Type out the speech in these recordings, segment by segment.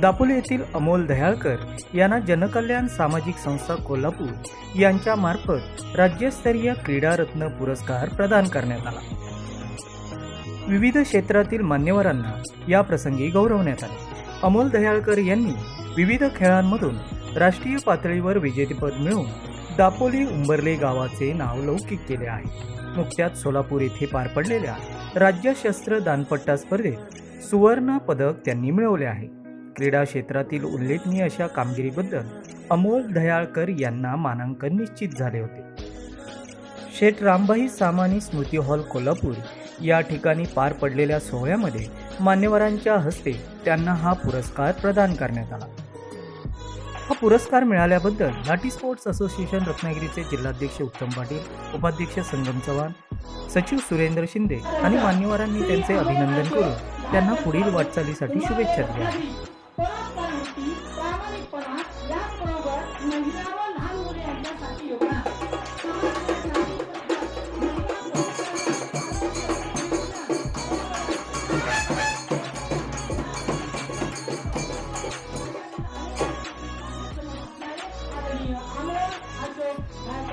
दापोली येथील अमोल दयाळकर यांना जनकल्याण सामाजिक संस्था कोल्हापूर यांच्या मार्फत राज्यस्तरीय क्रीडारत्न पुरस्कार प्रदान करण्यात आला. विविध क्षेत्रातील मान्यवरांना या प्रसंगी गौरवण्यात आले. अमोल दयाळकर यांनी विविध खेळांमधून राष्ट्रीय पातळीवर विजेतेपद मिळवून दापोली उंबरले गावाचे नाव लौकिक केले आहे. नुकत्याच सोलापूर येथे पार पडलेल्या राज्यशस्त्र दानपट्टा स्पर्धेत सुवर्ण पदक त्यांनी मिळवले आहे. क्रीडा क्षेत्रातील उल्लेखनीय अशा कामगिरीबद्दल अमोल दयाळकर यांना मानांकन निश्चित झाले होते. शेठ रामभाई सामानी स्मृती हॉल कोल्हापूर. या ठिकाणी पार पडलेल्या सोहळ्यामध्ये मान्यवरांच्या हस्ते त्यांना हा पुरस्कार प्रदान करण्यात आला. हा पुरस्कार मिळाल्याबद्दल लाठी स्पोर्ट्स असोसिएशन रत्नागिरीचे जिल्हाध्यक्ष उत्तम पाटील उपाध्यक्ष संगम चव्हाण सचिव सुरेंद्र शिंदे आणि मान्यवरांनी त्यांचे अभिनंदन करून त्यांना पुढील वाटचालीसाठी शुभेच्छा दिल्या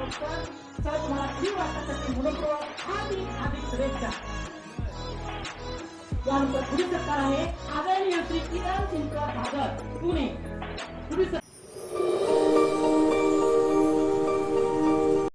गायकवाड सर तुम्हाला किती वाटत शुभेच्छा यानंतर पुढील सत्कार आहे आदरणीय श्री किरण सिंग भागत पुणे. पुढील